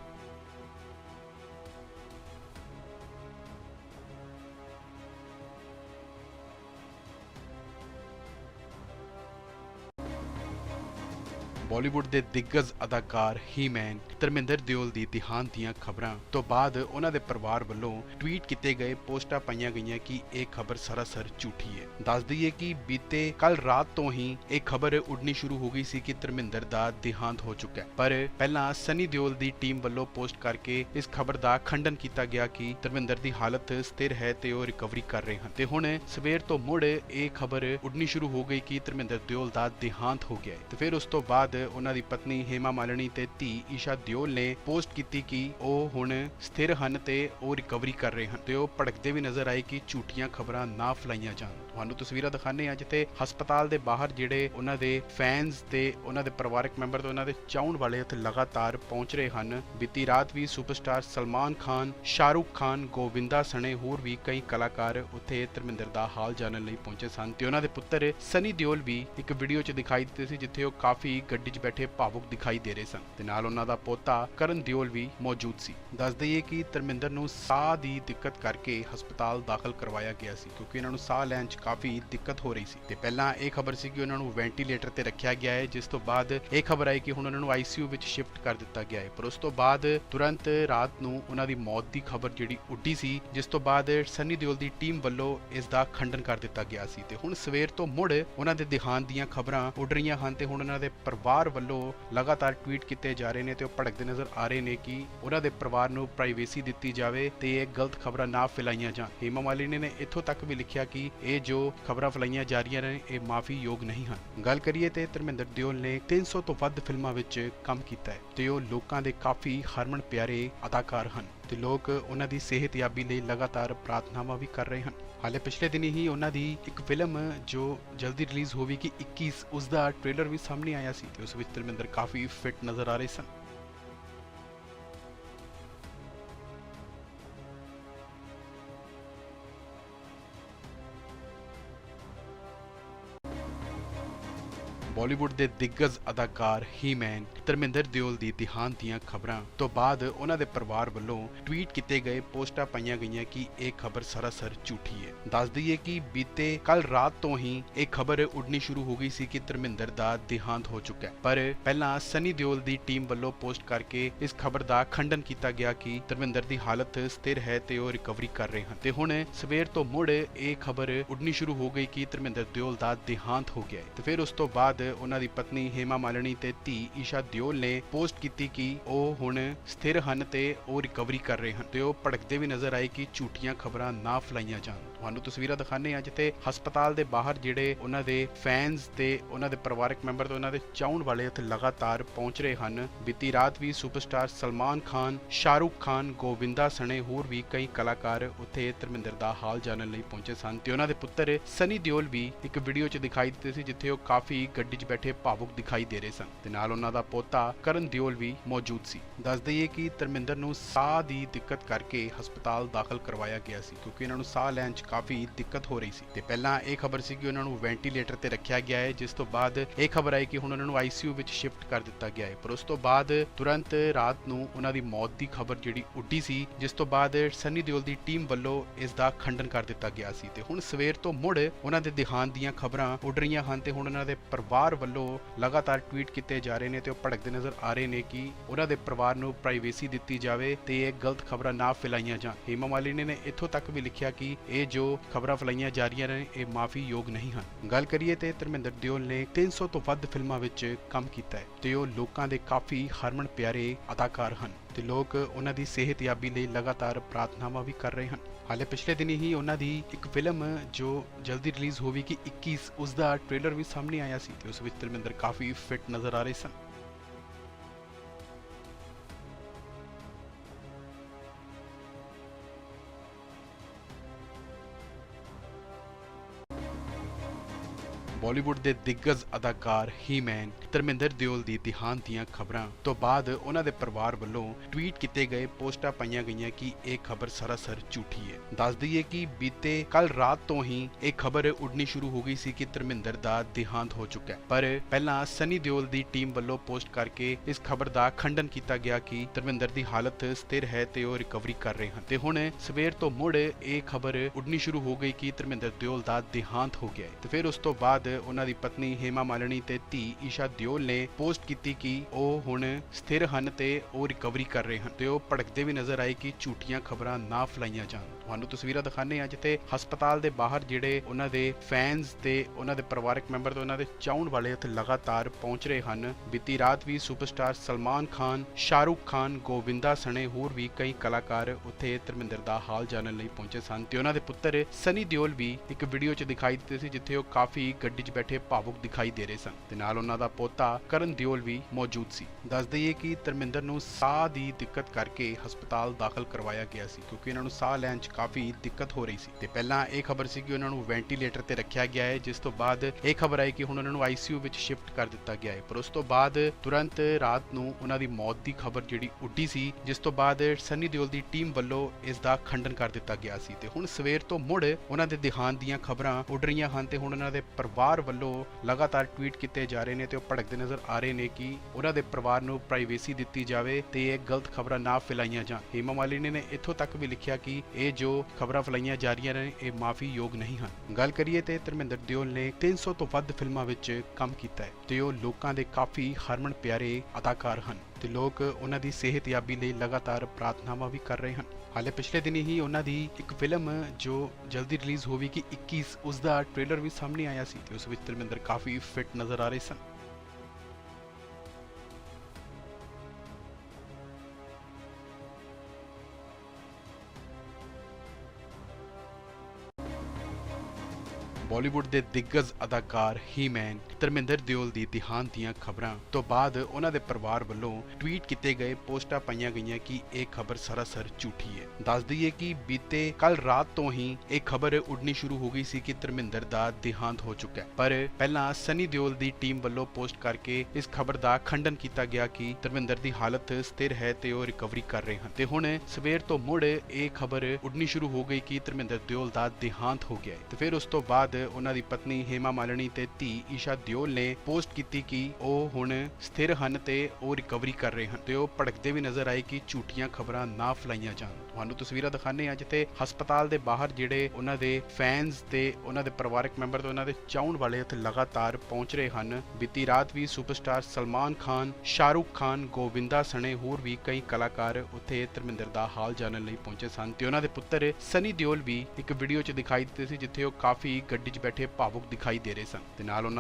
A: ਬਾਲੀਵੁੱਡ ਦੇ ਦਿੱਗਜ ਅਦਾਕਾਰ ਹੀਮੈਨ ਧਰਮਿੰਦਰ ਦਿਓਲ ਦੀ ਦਿਹਾਂਤ ਦੀਆਂ ਖਬਰਾਂ ਤੋਂ ਬਾਅਦ ਉਹਨਾਂ ਦੇ ਪਰਿਵਾਰ ਵੱਲੋਂ ਟਵੀਟ ਕੀਤੇ ਗਏ ਪੋਸਟਾਂ ਪਾਈਆਂ ਗਈਆਂ ਕਿ ਇਹ ਖਬਰ ਸਰਾਸਰ ਝੂਠੀ ਹੈ। ਦੱਸ ਦਈਏ ਕਿ ਬੀਤੇ ਕੱਲ ਰਾਤ ਤੋਂ ਹੀ ਇਹ ਖਬਰ ਉੱਡਣੀ ਸ਼ੁਰੂ ਹੋ ਗਈ ਸੀ ਕਿ ਧਰਮਿੰਦਰ ਦਾ ਦਿਹਾਂਤ ਹੋ ਚੁੱਕਾ ਹੈ। ਪਰ ਪਹਿਲਾਂ ਸਨੀ ਦਿਓਲ ਦੀ ਟੀਮ ਵੱਲੋਂ ਪੋਸਟ ਕਰਕੇ ਇਸ ਖਬਰ ਦਾ ਖੰਡਨ ਕੀਤਾ ਗਿਆ ਕਿ ਧਰਮਿੰਦਰ ਦੀ ਹਾਲਤ ਸਥਿਰ ਹੈ ਤੇ ਉਹ ਰਿਕਵਰੀ ਕਰ ਰਹੇ ਹਨ। ਤੇ ਹੁਣ ਸਵੇਰ ਤੋਂ ਮੁੜ ਇਹ ਖਬਰ ਉੱਡਣੀ ਸ਼ੁਰੂ ਹੋ ਗਈ ਕਿ ਧਰਮਿੰਦਰ ਦਿਓਲ ਦਾ ਦਿਹਾਂਤ ਹੋ ਗਿਆ ਹੈ। ਤੇ ਫਿਰ ਉਸ ਤੋਂ ਬਾਅਦ ਉਹਨਾਂ ਦੀ ਪਤਨੀ ਹੇਮਾ ਮਾਲਣੀ ਤੇ ਧੀ ਈਸ਼ਾ ਦਿਓਲ ਨੇ ਪੋਸਟ ਕੀਤੀ ਕਿ ਉਹ ਹੁਣ ਸਥਿਰ ਹਨ ਤੇ ਉਹ ਰਿਕਵਰੀ ਕਰ ਰਹੇ ਹਨ ਤੇ ਉਹ ਭੜਕਦੇ ਵੀ ਨਜ਼ਰ ਆਏ ਕਿ ਝੂਠੀਆਂ ਖਬਰਾਂ ਨਾ ਫੈਲਾਈਆਂ ਜਾਣ। ਤੁਹਾਨੂੰ ਤਸਵੀਰਾਂ ਦਿਖਾਣੇ ਆ ਜਿੱਥੇ ਹਸਪਤਾਲ ਦੇ ਬਾਹਰ ਜਿਹੜੇ ਉਹਨਾਂ ਦੇ ਫੈਨਸ ਤੇ ਉਹਨਾਂ ਦੇ ਪਰਿਵਾਰਕ ਮੈਂਬਰ ਤੇ ਉਹਨਾਂ ਦੇ ਚਾਹਣ ਵਾਲੇ ਉੱਥੇ ਲਗਾਤਾਰ ਪਹੁੰਚ ਰਹੇ ਹਨ। ਬੀਤੀ ਰਾਤ ਵੀ ਸੁਪਰਸਟਾਰ ਸਲਮਾਨ ਖਾਨ, ਸ਼ਾਹਰੁਖ ਖਾਨ, ਗੋਵਿੰਦਾ ਸਣੇ ਹੋਰ ਵੀ ਕਈ ਕਲਾਕਾਰ ਉੱਥੇ ਧਰਮਿੰਦਰ ਦਾ ਹਾਲ ਜਾਣਨ ਲਈ ਪਹੁੰਚੇ ਸਨ ਤੇ ਉਹਨਾਂ ਦੇ ਪੁੱਤਰ ਸਨੀ ਦਿਓਲ ਵੀ ਇੱਕ ਵੀਡੀਓ 'ਚ ਦਿਖਾਈ ਦਿੱਤੇ ਸੀ, ਜਿੱਥੇ ਉਹ ਕਾਫੀ ਗੱਡੀ 'ਚ ਬੈਠੇ ਭਾਵੁਕ ਦਿਖਾਈ ਦੇ ਰਹੇ ਸਨ। ਤੇ ਨਾਲ ਉਹਨਾਂ ਦਾ ਪੋਤਾ ਕਰਨ ਦਿਓਲ ਵੀ ਮੌਜੂਦ ਸੀ। ਦੱਸ ਦਈਏ ਕਿ ਧਰਮਿੰਦਰ ਨੂੰ ਸਾਹ ਦੀ ਦਿੱਕਤ ਕਰਕੇ ਹਸਪਤਾਲ ਦਾਖਲ ਕਰਵਾਇਆ ਗਿਆ ਸੀ, ਕਿਉਂਕਿ ਇਹਨਾਂ ਨੂੰ ਸਾਹ ਲੈਣ 'ਚ ਕਾਫੀ ਦਿੱਕਤ ਹੋ ਰਹੀ ਸੀ। ਤੇ ਪਹਿਲਾਂ ਇਹ ਖਬਰ ਸੀ ਕਿ ਉਹਨਾਂ ਨੂੰ ਵੈਂਟੀਲੇਟਰ ਤੇ ਰੱਖਿਆ ਗਿਆ ਹੈ, ਜਿਸ ਤੋਂ ਬਾਅਦ ਇਹ ਖਬਰ ਆਈ ਕਿ ਹੁਣ ਉਹਨਾਂ ਨੂੰ ਆਈਸੀਯੂ ਵਿੱਚ ਸ਼ਿਫਟ ਕਰ ਦਿੱਤਾ ਗਿਆ ਹੈ। ਪਰ ਉਸ ਤੋਂ ਬਾਅਦ ਤੁਰੰਤ ਰਾਤ ਨੂੰ ਉਹਨਾਂ ਦੀ ਮੌਤ ਦੀ ਖਬਰ ਜਿਹੜੀ ਉੱਡੀ ਸੀ, ਜਿਸ ਤੋਂ ਬਾਅਦ ਸਨੀ ਦਿਓਲ ਦੀ ਟੀਮ ਵੱਲੋਂ ਇਸ ਦਾ ਖੰਡਨ ਕਰ ਦਿੱਤਾ ਗਿਆ ਸੀ। ਤੇ ਹੁਣ ਸਵੇਰ ਤੋਂ ਮੁੜ ਉਹਨਾਂ ਦੇ ਦਿਹਾਂਤ ਦੀਆਂ ਖਬਰਾਂ ਉੱਡ ਰਹੀਆਂ ਹਨ ਤੇ ਹੁਣ ਉਹਨਾਂ ਦੇ ਪਰਿਵਾਰ ਵੱਲੋਂ ਲਗਾਤਾਰ ਟਵੀਟ ਕੀਤੇ ਜਾ ਰਹੇ ਨੇ ਤੇ ਉਹ ਭੜਕਦੇ ਨਜ਼ਰ ਆ ਰਹੇ ਨੇ ਕਿ ਉਹਨਾਂ ਦੇ ਪਰਿਵਾਰ ਨੂੰ ਪ੍ਰਾਈਵੇਸੀ ਦਿੱਤੀ ਜਾਵੇ ਤੇ ਇਹ ਗਲਤ ਖਬਰਾਂ ਨਾ ਫੈਲਾਈਆਂ ਜਾਣ। ਹੇਮਾ ਮਾਲਿਨੀ ਨੇ ਇੱਥੋਂ ਤੱਕ ਵੀ ਲਿਖਿਆ ਕਿ ਇਹ ਜੋ ਖਬਰਾਂ ਫੈਲਾਈਆਂ ਜਾ ਰਹੀਆਂ ਨੇ, ਇਹ ਮਾਫੀ ਯੋਗ ਨਹੀਂ ਹਨ। ਗੱਲ ਕਰੀਏ ਤੇ ਧਰਮਿੰਦਰ ਦਿਓਲ ਨੇ 300 ਤੋਂ ਵੱਧ ਫਿਲਮਾਂ ਵਿੱਚ ਕੰਮ ਕੀਤਾ ਹੈ ਤੇ ਉਹ ਲੋਕਾਂ ਦੇ ਕਾਫੀ ਹਰਮਨ ਪਿਆਰੇ ਅਦਾਕਾਰ ਹਨ ਤੇ ਲੋਕ ਉਹਨਾਂ ਦੀ ਸਿਹਤਯਾਬੀ ਲਈ ਲਗਾਤਾਰ ਪ੍ਰਾਰਥਨਾਵਾਂ ਵੀ ਕਰ ਰਹੇ ਹਨ। ਹਾਲੇ ਪਿਛਲੇ ਦਿਨੀ ਹੀ ਉਹਨਾਂ ਦੀ ਇੱਕ ਫਿਲਮ ਜੋ ਜਲਦੀ ਰਿਲੀਜ਼ ਹੋਵੇਗੀ 21 ਉਸ ਦਾ ਟ੍ਰੇਲਰ ਵੀ ਸਾਹਮਣੇ ਆਇਆ ਸੀ ਤੇ ਉਸ ਵਿੱਚ ਧਰਮਿੰਦਰ ਕਾਫੀ ਫਿਟ ਨਜ਼ਰ ਆ ਰਹੇ ਸਨ। ਬਾਲੀਵੁੱਡ ਦੇ ਦਿੱਗਜ ਅਦਾਕਾਰ ਹੀਮੈਨ ਧਰਮਿੰਦਰ ਦਿਓਲ ਦੀ ਦਿਹਾਂਤ ਦੀਆਂ ਖਬਰਾਂ ਤੋਂ ਬਾਅਦ ਉਹਨਾਂ ਦੇ ਪਰਿਵਾਰ ਵੱਲੋਂ ਟਵੀਟ ਕੀਤੇ ਗਏ ਪੋਸਟਾਂ ਪਾਈਆਂ ਗਈਆਂ ਕਿ ਇਹ ਖਬਰ ਸਰਾਸਰ ਝੂਠੀ ਹੈ। ਦੱਸ ਦਈਏ ਕਿ ਬੀਤੇ ਕੱਲ ਰਾਤ ਤੋਂ ਹੀ ਇਹ ਖਬਰ ਉੱਡਣੀ ਸ਼ੁਰੂ ਹੋ ਗਈ ਸੀ ਕਿ ਧਰਮਿੰਦਰ ਦਾ ਦਿਹਾਂਤ ਹੋ ਚੁੱਕਾ ਹੈ। ਪਰ ਪਹਿਲਾਂ ਸਨੀ ਦਿਓਲ ਦੀ ਟੀਮ ਵੱਲੋਂ ਪੋਸਟ ਕਰਕੇ ਇਸ ਖਬਰ ਦਾ ਖੰਡਨ ਕੀਤਾ ਗਿਆ ਕਿ ਧਰਮਿੰਦਰ ਦੀ ਹਾਲਤ ਸਥਿਰ ਹੈ ਤੇ ਉਹ ਰਿਕਵਰੀ ਕਰ ਰਹੇ ਹਨ। ਤੇ ਹੁਣ ਸਵੇਰ ਤੋਂ ਮੁੜ ਇਹ ਖਬਰ ਉੱਡਣੀ ਸ਼ੁਰੂ ਹੋ ਗਈ ਕਿ ਧਰਮਿੰਦਰ ਦਿਓਲ ਦਾ ਦਿਹਾਂਤ ਹੋ ਗਿਆ ਹੈ। ਤੇ ਫਿਰ ਉਸ ਤੋਂ ਬਾਅਦ ਉਹਨਾਂ ਦੀ ਪਤਨੀ ਹੇਮਾ ਮਾਲਣੀ ਤੇ ਧੀ ਈਸ਼ਾ ਦਿਓਲ ਨੇ ਪੋਸਟ ਕੀਤੀ ਕਿ ਉਹ ਹੁਣ ਸਥਿਰ ਹਨ ਤੇ ਉਹ ਰਿਕਵਰੀ ਕਰ ਰਹੇ ਹਨ ਤੇ ਉਹ ਭੜਕਦੇ ਵੀ ਨਜ਼ਰ ਆਏ ਕਿ ਝੂਠੀਆਂ ਖਬਰਾਂ ਨਾ ਫੈਲਾਈਆਂ ਜਾਣ। ਤੁਹਾਨੂੰ ਤਸਵੀਰਾਂ ਦਿਖਾਣੇ ਆ ਜਿੱਥੇ ਹਸਪਤਾਲ ਦੇ ਬਾਹਰ ਜਿਹੜੇ ਉਹਨਾਂ ਦੇ ਫੈਨਸ ਤੇ ਉਹਨਾਂ ਦੇ ਪਰਿਵਾਰਕ ਮੈਂਬਰ ਤੇ ਉਹਨਾਂ ਦੇ ਚਾਹਣ ਵਾਲੇ ਉੱਥੇ ਲਗਾਤਾਰ ਪਹੁੰਚ ਰਹੇ ਹਨ। ਬੀਤੀ ਰਾਤ ਵੀ ਸੁਪਰਸਟਾਰ ਸਲਮਾਨ ਖਾਨ, ਸ਼ਾਹਰੁਖ ਖਾਨ, ਗੋਵਿੰਦਾ ਸਣੇ ਹੋਰ ਵੀ ਕਈ ਕਲਾਕਾਰ ਉੱਥੇ ਧਰਮਿੰਦਰ ਦਾ ਹਾਲ ਜਾਣਨ ਲਈ ਪਹੁੰਚੇ ਸਨ ਤੇ ਉਹਨਾਂ ਦੇ ਪੁੱਤਰ ਸਨੀ ਦਿਓਲ ਵੀ ਇੱਕ ਵੀਡੀਓ 'ਚ ਦਿਖਾਈ ਦਿੱਤੇ ਸੀ ਜਿੱਥੇ ਉਹ ਕਾਫੀ ਗੱਡੀ 'ਚ ਬੈਠੇ ਭਾਵੁਕ ਦਿਖਾਈ ਦੇ ਰਹੇ ਸਨ ਤੇ ਨਾਲ ਉਹਨਾਂ ਦਾ ਪੋਤਾ ਕਰਨ ਦਿਓਲ ਵੀ ਮੌਜੂਦ ਸੀ। ਦੱਸ ਦਈਏ ਕਿ ਧਰਮਿੰਦਰ ਨੂੰ ਸਾਹ ਦੀ ਦਿੱਕਤ ਕਰਕੇ ਹਸਪਤਾਲ ਦਾਖਲ ਕਰਵਾਇਆ ਗਿਆ ਸੀ ਕਿਉਂਕਿ ਇਹਨਾਂ ਨੂੰ ਸਾਹ ਲੈਣ 'ਚ ਕਾਫੀ ਦਿੱਕਤ ਹੋ ਰਹੀ ਸੀ। ਤੇ ਪਹਿਲਾਂ ਇਹ ਖਬਰ ਸੀ ਕਿ ਉਹਨਾਂ ਨੂੰ ਵੈਂਟੀਲੇਟਰ ਤੇ ਰੱਖਿਆ ਗਿਆ ਹੈ, ਜਿਸ ਤੋਂ ਬਾਅਦ ਇਹ ਖਬਰ ਆਈ ਕਿ ਹੁਣ ਉਹਨਾਂ ਨੂੰ ਆਈਸੀਯੂ ਵਿੱਚ ਸ਼ਿਫਟ ਕਰ ਦਿੱਤਾ ਗਿਆ ਹੈ। ਪਰ ਉਸ ਤੋਂ ਬਾਅਦ ਤੁਰੰਤ ਰਾਤ ਨੂੰ ਉਹਨਾਂ ਦੀ ਮੌਤ ਦੀ ਖਬਰ ਜਿਹੜੀ ਉੱਡੀ ਸੀ, ਜਿਸ ਤੋਂ ਬਾਅਦ ਸਨੀ ਦਿਓਲ ਦੀ ਟੀਮ ਵੱਲੋਂ ਇਸ ਦਾ ਖੰਡਨ ਕਰ ਦਿੱਤਾ ਗਿਆ ਸੀ। ਤੇ ਹੁਣ ਸਵੇਰ ਤੋਂ ਮੁੜ ਉਹਨਾਂ ਦੇ ਦਿਹਾਂਤ ਦੀਆਂ ਖਬਰਾਂ ਉੱਡ ਰਹੀਆਂ ਹਨ ਤੇ ਹੁਣ ਉਹਨਾਂ ਦੇ ਪਰਿਵਾਰ ਵੱਲੋਂ ਲਗਾਤਾਰ ਟਵੀਟ ਕੀਤੇ ਜਾ ਰਹੇ ਨੇ ਤੇ ਉਹ ਭੜਕਦੇ ਨਜ਼ਰ ਆ ਰਹੇ ਨੇ ਕਿ ਉਹਨਾਂ ਦੇ ਪਰਿਵਾਰ ਨੂੰ ਪ੍ਰਾਈਵੇਸੀ ਦਿੱਤੀ ਜਾਵੇ ਤੇ ਇਹ ਗਲਤ ਖਬਰਾਂ ਨਾ ਫੈਲਾਈਆਂ ਜਾਣ। ਹੇਮਾ ਮਾਲਿਨੀ ਨੇ ਇੱਥੋਂ ਤੱਕ ਵੀ ਲਿਖਿਆ ਕਿ ਇਹ ਜੋ ਖਬਰਾਂ ਫੈਲਾਈਆਂ ਜਾ ਰਹੀਆਂ ਨੇ, ਇਹ ਮਾਫੀ ਯੋਗ ਨਹੀਂ ਹਨ। ਗੱਲ ਕਰੀਏ ਤੇ ਧਰਮਿੰਦਰ ਦਿਓਲ ਨੇ 300 ਤੋਂ ਵੱਧ ਫਿਲਮਾਂ ਵਿੱਚ ਕੰਮ ਕੀਤਾ ਹੈ ਤੇ ਉਹ ਲੋਕਾਂ ਦੇ ਕਾਫੀ ਹਰਮਨ ਪਿਆਰੇ ਅਦਾਕਾਰ ਹਨ ਤੇ ਲੋਕ ਉਹਨਾਂ ਦੀ ਸਿਹਤਯਾਬੀ ਲਈ ਲਗਾਤਾਰ ਪ੍ਰਾਰਥਨਾਵਾਂ ਵੀ ਕਰ ਰਹੇ ਹਨ। ਹਾਲੇ ਪਿਛਲੇ ਦਿਨੀ ਹੀ ਉਹਨਾਂ ਦੀ ਇੱਕ ਫਿਲਮ ਜੋ ਜਲਦੀ ਰਿਲੀਜ਼ ਹੋਵੇਗੀ 21 ਉਸ ਦਾ ਟ੍ਰੇਲਰ ਵੀ ਸਾਹਮਣੇ ਆਇਆ ਸੀ ਤੇ ਉਸ ਵਿੱਚ ਧਰਮਿੰਦਰ ਕਾਫੀ ਫਿਟ ਨਜ਼ਰ ਆ ਰਹੇ ਸਨ। ਬਾਲੀਵੁੱਡ ਦੇ ਦਿੱਗਜ ਅਦਾਕਾਰ ਹੀਮੈਨ ਧਰਮਿੰਦਰ ਦਿਓਲ ਦੀ ਦਿਹਾਂਤ ਦੀਆਂ ਖਬਰਾਂ ਤੋਂ ਬਾਅਦ ਉਹਨਾਂ ਦੇ ਪਰਿਵਾਰ ਵੱਲੋਂ ਟਵੀਟ ਕੀਤੇ ਗਏ ਪੋਸਟਾਂ ਪਾਈਆਂ ਗਈਆਂ ਕਿ ਇਹ ਖਬਰ ਸਰਾਸਰ ਝੂਠੀ ਹੈ। ਦੱਸ ਦਈਏ ਕਿ ਬੀਤੇ ਕੱਲ ਰਾਤ ਤੋਂ ਹੀ ਇਹ ਖਬਰ ਉੱਡਣੀ ਸ਼ੁਰੂ ਹੋ ਗਈ ਸੀ ਕਿ ਧਰਮਿੰਦਰ ਦਾ ਦਿਹਾਂਤ ਹੋ ਚੁੱਕਾ ਹੈ। ਪਰ ਪਹਿਲਾਂ ਸਨੀ ਦਿਓਲ ਦੀ ਟੀਮ ਵੱਲੋਂ ਪੋਸਟ ਕਰਕੇ ਇਸ ਖਬਰ ਦਾ ਖੰਡਨ ਕੀਤਾ ਗਿਆ ਕਿ ਧਰਮਿੰਦਰ ਦੀ ਹਾਲਤ ਸਥਿਰ ਹੈ ਤੇ ਉਹ ਰਿਕਵਰੀ ਕਰ ਰਹੇ ਹਨ। ਤੇ ਹੁਣ ਸਵੇਰ ਤੋਂ ਮੁੜ ਇਹ ਖਬਰ ਉੱਡਣੀ ਸ਼ੁਰੂ ਹੋ ਗਈ ਕਿ ਧਰਮਿੰਦਰ ਦਿਓਲ ਦਾ ਦਿਹਾਂਤ ਹੋ ਗਿਆ ਹੈ। ਤੇ ਫਿਰ ਉਸ ਤੋਂ ਬਾਅਦ ਉਹਨਾਂ ਦੀ ਪਤਨੀ ਹੇਮਾ ਮਾਲਣੀ ਤੇ ਧੀ ਈਸ਼ਾ ਦਿਓਲ ਨੇ ਪੋਸਟ ਕੀਤੀ ਕਿ ਉਹ ਹੁਣ ਸਥਿਰ ਹਨ ਤੇ ਉਹ ਰਿਕਵਰੀ ਕਰ ਰਹੇ ਹਨ ਤੇ ਉਹ ਭੜਕਦੇ ਵੀ ਨਜ਼ਰ ਆਏ ਕਿ ਝੂਠੀਆਂ ਖਬਰਾਂ ਨਾ ਫੈਲਾਈਆਂ ਜਾਣ। ਤੁਹਾਨੂੰ ਤਸਵੀਰਾਂ ਦਿਖਾਣੇ ਆ ਜਿੱਥੇ ਹਸਪਤਾਲ ਦੇ ਬਾਹਰ ਜਿਹੜੇ ਉਹਨਾਂ ਦੇ ਫੈਨਸ ਤੇ ਉਹਨਾਂ ਦੇ ਪਰਿਵਾਰਕ ਮੈਂਬਰ ਤੇ ਉਹਨਾਂ ਦੇ ਚਾਹਣ ਵਾਲੇ ਉੱਥੇ ਲਗਾਤਾਰ ਪਹੁੰਚ ਰਹੇ ਹਨ। ਬੀਤੀ ਰਾਤ ਵੀ ਸੁਪਰਸਟਾਰ ਸਲਮਾਨ ਖਾਨ, ਸ਼ਾਹਰੁਖ ਖਾਨ, ਗੋਵਿੰਦਾ ਸਣੇ ਹੋਰ ਵੀ ਕਈ ਕਲਾਕਾਰ ਉੱਥੇ ਧਰਮਿੰਦਰ ਦਾ ਹਾਲ ਜਾਣਨ ਲਈ ਪਹੁੰਚੇ ਸਨ ਤੇ ਉਹਨਾਂ ਦੇ ਪੁੱਤਰ ਸਨੀ ਦਿਓਲ ਵੀ ਇੱਕ ਵੀਡੀਓ 'ਚ ਦਿਖਾਈ ਦਿੱਤੇ ਸੀ ਜਿੱਥੇ ਉਹ ਕਾਫੀ ਗੱਡੀ 'ਚ ਬੈਠੇ ਭਾਵੁਕ ਦਿਖਾਈ ਦੇ ਰਹੇ ਸਨ। ਤੇ ਨਾਲ ਉਹਨਾਂ ਦਾ ਪੋਤਾ ਕਰਨ ਦਿਓਲ ਵੀ ਮੌਜੂਦ ਸੀ। ਦੱਸ ਦਈਏ ਕਿ ਧਰਮਿੰਦਰ ਨੂੰ ਸਾਹ ਦੀ ਦਿੱਕਤ ਕਰਕੇ ਹਸਪਤਾਲ ਦਾਖਲ ਕਰਵਾਇਆ ਗਿਆ ਸੀ, ਕਿਉਂਕਿ ਇਹਨਾਂ ਨੂੰ ਸਾਹ ਲੈਣ 'ਚ ਕਾਫੀ ਦਿੱਕਤ ਹੋ ਰਹੀ ਸੀ। ਤੇ ਪਹਿਲਾਂ ਇਹ ਖਬਰ ਸੀ ਕਿ ਉਹਨਾਂ ਨੂੰ ਵੈਂਟੀਲੇਟਰ ਤੇ ਰੱਖਿਆ ਗਿਆ ਹੈ, ਜਿਸ ਤੋਂ ਬਾਅਦ ਇਹ ਖਬਰ ਆਈ ਕਿ ਹੁਣ ਉਹਨਾਂ ਨੂੰ ਆਈਸੀਯੂ ਵਿੱਚ ਸ਼ਿਫਟ ਕਰ ਦਿੱਤਾ ਗਿਆ ਹੈ। ਪਰ ਉਸ ਤੋਂ ਬਾਅਦ ਤੁਰੰਤ ਰਾਤ ਨੂੰ ਉਹਨਾਂ ਦੀ ਮੌਤ ਦੀ ਖਬਰ ਜਿਹੜੀ ਉੱਡੀ ਸੀ, ਜਿਸ ਤੋਂ ਬਾਅਦ ਸੰਨੀ ਦਿਓਲ ਦੀ ਟੀਮ ਵੱਲੋਂ ਇਸ ਦਾ ਖੰਡਨ ਕਰ ਦਿੱਤਾ ਗਿਆ ਸੀ। ਤੇ ਹੁਣ ਸਵੇਰ ਤੋਂ ਮੁੜ ਉਹਨਾਂ ਦੇ ਦਿਹਾਂਤ ਦੀਆਂ ਖਬਰਾਂ ਉੱਡ ਰਹੀਆਂ ਹਨ ਤੇ ਹੁਣ ਉਹਨਾਂ ਦੇ ਪਰਿਵਾਰ ਵੱਲੋਂ ਲਗਾਤਾਰ ਟਵੀਟ ਕੀਤੇ ਜਾ ਰਹੇ ਨੇ ਤੇ ਉਹ ਭੜਕਦੇ ਨਜ਼ਰ ਆ ਰਹੇ ਨੇ ਕਿ ਉਹਨਾਂ ਦੇ ਪਰਿਵਾਰ ਨੂੰ ਪ੍ਰਾਈਵੇਸੀ ਦਿੱਤੀ ਜਾਵੇ ਤੇ ਇਹ ਗਲਤ ਖਬਰਾਂ ਨਾ ਫੈਲਾਈਆਂ ਜਾਣ। ਹੇਮਾ ਮਾਲਿਨੀ ਨੇ ਇੱਥੋਂ ਤੱਕ ਵੀ ਲਿਖਿਆ ਕਿ ਇਹ ਜੋ ਖਬਰਾਂ ਫੈਲਾਈਆਂ ਜਾ ਰਹੀਆਂ ਨੇ, ਇਹ ਮਾਫੀ ਯੋਗ ਨਹੀਂ ਹਨ। ਗੱਲ ਕਰੀਏ ਤੇ ਧਰਮਿੰਦਰ ਦਿਓਲ ਨੇ 300 ਤੋਂ ਵੱਧ ਫਿਲਮਾਂ ਵਿੱਚ ਕੰਮ ਕੀਤਾ ਹੈ ਤੇ ਉਹ ਲੋਕਾਂ ਦੇ ਕਾਫੀ ਹਰਮਨ ਪਿਆਰੇ ਅਦਾਕਾਰ ਹਨ। ਤੇ ਲੋਕ ਉਹਨਾਂ ਦੀ ਸਿਹਤਯਾਬੀ ਲਈ ਲਗਾਤਾਰ ਪ੍ਰਾਰਥਨਾਵਾਂ ਵੀ ਕਰ ਰਹੇ ਹਨ। ਹਾਲੇ ਪਿਛਲੇ ਦਿਨੀ ਹੀ ਉਹਨਾਂ ਦੀ ਇੱਕ ਫਿਲਮ ਜੋ ਜਲਦੀ ਰਿਲੀਜ਼ ਹੋਵੇਗੀ 21 ਉਸ ਦਾ ਟ੍ਰੇਲਰ ਵੀ ਸਾਹਮਣੇ ਆਇਆ ਸੀ ਤੇ ਉਸ ਵਿੱਚ ਧਰਮਿੰਦਰ ਕਾਫੀ ਫਿੱਟ ਨਜ਼ਰ ਆ ਰਹੇ ਸਨ। ਬਾਲੀਵੁੱਡ ਦੇ ਦਿੱਗਜ ਅਦਾਕਾਰ ਹੀਮੈਨ ਧਰਮਿੰਦਰ ਦਿਓਲ ਦੀ ਦਿਹਾਂਤ ਦੀਆਂ ਖਬਰਾਂ ਤੋਂ ਬਾਅਦ ਉਹਨਾਂ ਦੇ ਪਰਿਵਾਰ ਵੱਲੋਂ ਟਵੀਟ ਕੀਤੇ ਗਏ ਪੋਸਟਾਂ ਪਾਈਆਂ ਗਈਆਂ ਕਿ ਇਹ ਖਬਰ ਸਰਾਸਰ ਝੂਠੀ ਹੈ। ਦੱਸ ਦਈਏ ਕਿ ਬੀਤੇ ਕੱਲ ਰਾਤ ਤੋਂ ਹੀ ਇਹ ਖਬਰ ਉੱਡਣੀ ਸ਼ੁਰੂ ਹੋ ਗਈ ਸੀ ਕਿ ਧਰਮਿੰਦਰ ਦਾ ਦਿਹਾਂਤ ਹੋ ਚੁੱਕਾ ਹੈ। ਪਰ ਪਹਿਲਾਂ ਸਨੀ ਦਿਓਲ ਦੀ ਟੀਮ ਵੱਲੋਂ ਪੋਸਟ ਕਰਕੇ ਇਸ ਖਬਰ ਦਾ ਖੰਡਨ ਕੀਤਾ ਗਿਆ ਕਿ ਧਰਮਿੰਦਰ ਦੀ ਹਾਲਤ ਸਥਿਰ ਹੈ ਤੇ ਉਹ ਰਿਕਵਰੀ ਕਰ ਰਹੇ ਹਨ। ਤੇ ਹੁਣ ਸਵੇਰ ਤੋਂ ਮੁੜ ਇਹ ਖਬਰ ਉੱਡਣੀ ਸ਼ੁਰੂ ਹੋ ਗਈ ਕਿ ਧਰਮਿੰਦਰ ਦਿਓਲ ਦਾ ਦਿਹਾਂਤ ਹੋ ਗਿਆ ਹੈ। ਤੇ ਫਿਰ ਉਸ ਤੋਂ ਬਾਅਦ ਉਹਨਾਂ ਦੀ ਪਤਨੀ ਹੇਮਾ ਮਾਲਣੀ ਤੇ ਧੀ ਈਸ਼ਾ ਦਿਓਲ ਨੇ ਪੋਸਟ ਕੀਤੀ ਕਿ ਉਹ ਹੁਣ ਸਥਿਰ ਹਨ ਤੇ ਉਹ ਰਿਕਵਰੀ ਕਰ ਰਹੇ ਹਨ ਤੇ ਉਹ ਭੜਕਦੇ ਵੀ ਨਜ਼ਰ ਆਏ ਕਿ ਝੂਠੀਆਂ ਖਬਰਾਂ ਨਾ ਫੈਲਾਈਆਂ ਜਾਣ। ਤੁਹਾਨੂੰ ਤਸਵੀਰਾਂ ਦਿਖਾਣੇ ਆ ਜਿੱਥੇ ਹਸਪਤਾਲ ਦੇ ਬਾਹਰ ਜਿਹੜੇ ਉਹਨਾਂ ਦੇ ਫੈਨਸ ਤੇ ਉਹਨਾਂ ਦੇ ਪਰਿਵਾਰਕ ਮੈਂਬਰ ਤੇ ਉਹਨਾਂ ਦੇ ਚਾਹਣ ਵਾਲੇ ਉੱਥੇ ਲਗਾਤਾਰ ਪਹੁੰਚ ਰਹੇ ਹਨ। ਬੀਤੀ ਰਾਤ ਵੀ ਸੁਪਰਸਟਾਰ ਸਲਮਾਨ ਖਾਨ, ਸ਼ਾਹਰੁਖ ਖਾਨ, ਗੋਵਿੰਦਾ ਸਣੇ ਹੋਰ ਵੀ ਕਈ ਕਲਾਕਾਰ ਉੱਥੇ ਧਰਮਿੰਦਰ ਦਾ ਹਾਲ ਜਾਣਨ ਲਈ ਪਹੁੰਚੇ ਸਨ ਤੇ ਉਹਨਾਂ ਦੇ ਪੁੱਤਰ ਸਨੀ ਦਿਓਲ ਵੀ ਇੱਕ ਵੀਡੀਓ 'ਚ ਦਿਖਾਈ ਦਿੱਤੇ ਸੀ ਜਿੱਥੇ ਉਹ ਕਾਫੀ ਗੱਡੀ 'ਚ ਬੈਠੇ ਭਾਵੁਕ ਦਿਖਾਈ ਦੇ ਰਹੇ ਸਨ। ਤੇ ਨਾਲ ਉਹਨਾਂ